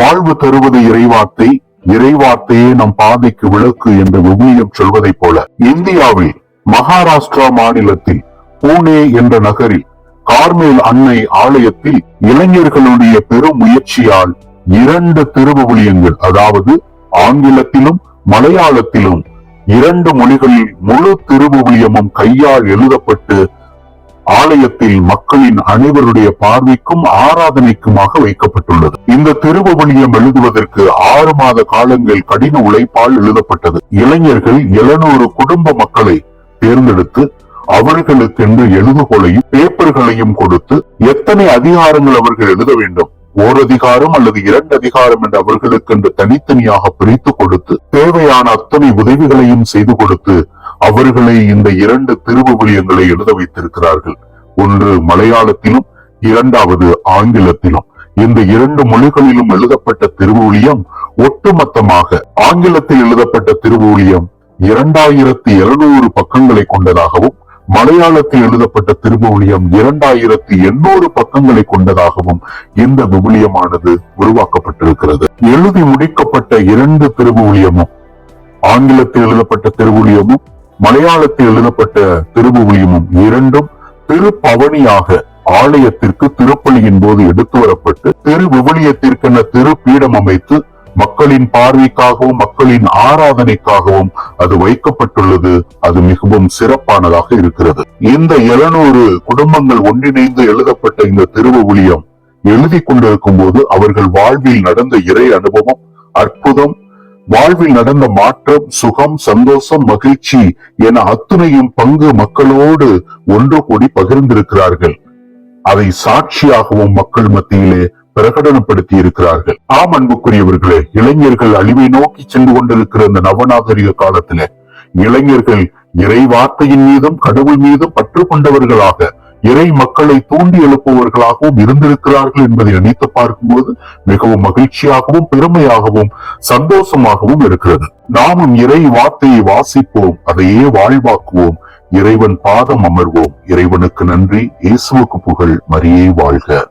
வாழ்வு தருவது இறைவார்த்தை இறைவார்த்தையே நம் பாதைக்கு விளக்கு என்று விவிலியம் சொல்வதைப் போல இந்தியாவில் மகாராஷ்டிரா மாநிலத்தில் பூனே என்ற நகரில் கார்மேல் அன்னை ஆலயத்தில் இளைஞர்களுடைய பெரும் முயற்சியால் இரண்டு திருவிவிலியங்கள் அதாவது ஆங்கிலத்திலும் மலையாளத்திலும் இரண்டு மொழிகளில் முழு திருவிவிலியமும் கையால் எழுதப்பட்டு ஆலயத்தில் மக்களின் அனைவருடைய பார்வைக்கும் ஆராதனைக்குமாக வைக்கப்பட்டுள்ளது. இந்த திருவவழியம் எழுதுவதற்கு ஆறு மாத காலங்கள் கடின உழைப்பால் எழுதப்பட்டது. இளைஞர்கள் எழுநூறு குடும்ப மக்களை தேர்ந்தெடுத்து அவர்களுக்கென்று எழுதுகோலையும் பேப்பர்களையும் கொடுத்து எத்தனை அதிகாரங்கள் அவர்கள் எழுத வேண்டும்? ஓர் அதிகாரம் அல்லது இரண்டு அதிகாரம் என்று அவர்களுக்கென்று தனித்தனியாக பிரித்து கொடுத்து தேவையான அத்தனை உதவிகளையும் செய்து கொடுத்து அவர்களை இந்த இரண்டு திருவிவிலியங்களை எழுத வைத்திருக்கிறார்கள். ஒன்று மலையாளத்திலும் இரண்டாவது ஆங்கிலத்திலும். இந்த இரண்டு மொழிகளிலும் எழுதப்பட்ட திருவிவிலியம் ஒட்டுமொத்தமாக ஆங்கிலத்தில் எழுதப்பட்ட திருவிவிலியம் இரண்டாயிரத்தி இருநூறு பக்கங்களை கொண்டதாகவும் மலையாளத்தில் எழுதப்பட்ட திருவிவிலியம் இரண்டாயிரத்தி எண்ணூறு பக்கங்களை கொண்டதாகவும் இந்த விவிலியமானது உருவாக்கப்பட்டிருக்கிறது. எழுதி முடிக்கப்பட்ட இரண்டு திருவிவிலியமும் ஆங்கிலத்தில் எழுதப்பட்ட திருவிவிலியமும் மலையாளத்தில் எழுதப்பட்ட திருபுவியமும் இரண்டும் திருப்பவனியாக ஆலயத்திற்கு திருப்பலியின் போது எடுத்து வரப்பட்டு திருவிவிலியத்திற்கென திருப்பீடம் அமைத்து மக்களின் பார்வைக்காகவும் மக்களின் ஆராதனைக்காகவும் அது வைக்கப்பட்டுள்ளது. அது மிகவும் சிறப்பானதாக இருக்கிறது. இந்த எழுநூறு குடும்பங்கள் ஒன்றிணைந்து எழுதப்பட்ட இந்த திருவுவிலியம் எழுதி கொண்டிருக்கும் போது அவர்கள் வாழ்வில் நடந்த இறை அனுபவம் அற்புதம் வாழ்வில் நடந்த மாற்றம் சுகம் சந்தோஷம் மகிழ்ச்சி என அத்துணையும் பங்கு மக்களோடு ஒன்று கூடி பகிர்ந்திருக்கிறார்கள். அதை சாட்சியாகவும் மக்கள் மத்தியிலே பிரகடனப்படுத்தி இருக்கிறார்கள் ஆம் அன்புக்குரியவர்களே இளைஞர்கள் அழிவை நோக்கி சென்று கொண்டிருக்கிற இந்த நவநாகரிக காலத்திலே இளைஞர்கள் இறை வார்த்தையின் மீதும் கடவுள் மீதும் பற்று கொண்டவர்களாக இறை மக்களை தூண்டி எழுப்புவர்களாகவும் இருந்திருக்கிறார்கள் என்பதை நினைத்து பார்க்கும்போது மிகவும் மகிழ்ச்சியாகவும் பெருமையாகவும் சந்தோஷமாகவும் இருக்கிறது. நாமும் இறை வார்த்தையை வாசிப்போம் அதையே வாழ்வாக்குவோம். இறைவன் பாதம் அமர்வோம். இறைவனுக்கு நன்றி. இயேசுவுக்கு புகழ். மரியே வாழ்க.